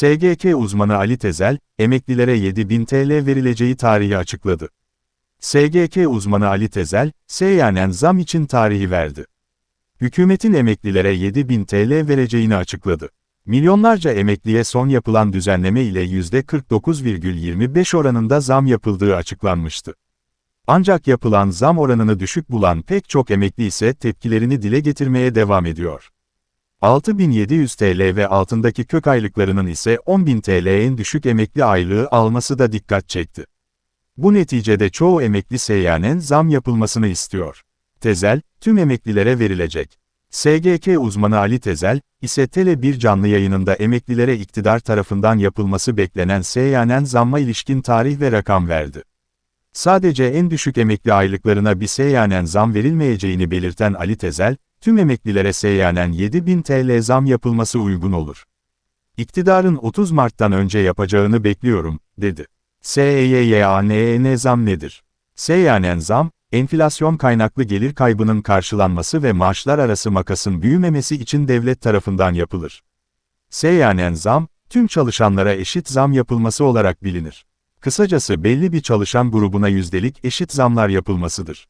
SGK uzmanı Ali Tezel, emeklilere 7000 TL verileceği tarihi açıkladı. SGK uzmanı Ali Tezel, seyyanen zam için tarihi verdi. Hükümetin emeklilere 7000 TL vereceğini açıkladı. Milyonlarca emekliye son yapılan düzenleme ile %49,25 oranında zam yapıldığı açıklanmıştı. Ancak yapılan zam oranını düşük bulan pek çok emekli ise tepkilerini dile getirmeye devam ediyor. 6700 TL ve altındaki kök aylıklarının ise 10.000 TL en düşük emekli aylığı alması da dikkat çekti. Bu neticede çoğu emekli seyyanen zam yapılmasını istiyor. Tezel, tüm emeklilere verilecek. SGK uzmanı Ali Tezel, ise Tele1 canlı yayınında emeklilere iktidar tarafından yapılması beklenen seyyanen zamma ilişkin tarih ve rakam verdi. Sadece en düşük emekli aylıklarına bir seyyanen zam verilmeyeceğini belirten Ali Tezel, tüm emeklilere seyyanen 7000 TL zam yapılması uygun olur. İktidarın 30 Mart'tan önce yapacağını bekliyorum, dedi. SEYYANEN zam nedir? Seyyanen zam, enflasyon kaynaklı gelir kaybının karşılanması ve maaşlar arası makasın büyümemesi için devlet tarafından yapılır. Seyyanen zam, tüm çalışanlara eşit zam yapılması olarak bilinir. Kısacası belli bir çalışan grubuna yüzdelik eşit zamlar yapılmasıdır.